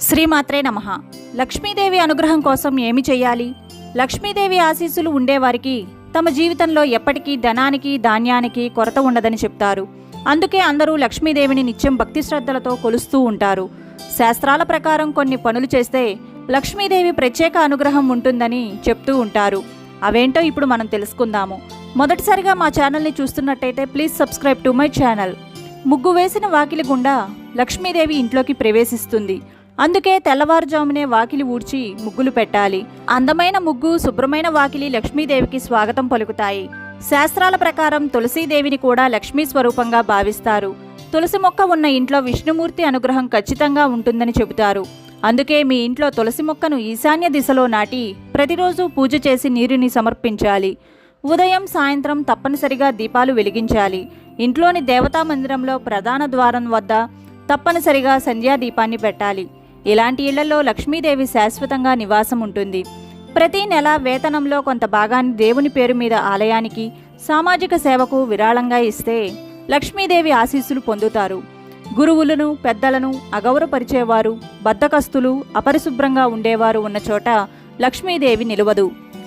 శ్రీమాత్రే నమ. లక్ష్మీదేవి అనుగ్రహం కోసం ఏమి చేయాలి? లక్ష్మీదేవి ఆశీస్సులు ఉండేవారికి తమ జీవితంలో ఎప్పటికీ ధనానికి ధాన్యానికి కొరత ఉండదని చెప్తారు. అందుకే అందరూ లక్ష్మీదేవిని నిత్యం భక్తి శ్రద్ధలతో కొలుస్తూ ఉంటారు. శాస్త్రాల ప్రకారం కొన్ని పనులు చేస్తే లక్ష్మీదేవి ప్రత్యేక అనుగ్రహం ఉంటుందని చెప్తూ ఉంటారు. అవేంటో ఇప్పుడు మనం తెలుసుకుందాము. మొదటిసారిగా మా ఛానల్ని చూస్తున్నట్టయితే please subscribe to my channel. ముగ్గు వేసిన వాకిలి గుండా లక్ష్మీదేవి ఇంట్లోకి ప్రవేశిస్తుంది. అందుకే తెల్లవారుజామునే వాకిలి ఊడ్చి ముగ్గులు పెట్టాలి. అందమైన ముగ్గు శుభ్రమైన వాకిలి లక్ష్మీదేవికి స్వాగతం పలుకుతాయి. శాస్త్రాల ప్రకారం తులసీదేవిని కూడా లక్ష్మీ స్వరూపంగా భావిస్తారు. తులసి మొక్క ఉన్న ఇంట్లో విష్ణుమూర్తి అనుగ్రహం ఖచ్చితంగా ఉంటుందని చెబుతారు. అందుకే మీ ఇంట్లో తులసి మొక్కను ఈశాన్య దిశలో నాటి ప్రతిరోజు పూజ చేసి నీరుని సమర్పించాలి. ఉదయం సాయంత్రం తప్పనిసరిగా దీపాలు వెలిగించాలి. ఇంట్లోని దేవతా మందిరంలో ప్రధాన ద్వారం వద్ద తప్పనిసరిగా సంధ్యా దీపాన్ని పెట్టాలి. ఇలాంటి ఇళ్ళలో లక్ష్మీదేవి శాశ్వతంగా నివాసం ఉంటుంది. ప్రతి నెల వేతనంలో కొంత భాగాన్ని దేవుని పేరు మీద ఆలయానికి సామాజిక సేవకు విరాళంగా ఇస్తే లక్ష్మీదేవి ఆశీస్సులు పొందుతారు. గురువులను పెద్దలను అగౌరవపరిచేవారు బద్దకస్తులు అపరిశుభ్రంగా ఉండేవారు ఉన్న చోట లక్ష్మీదేవి నిలవదు.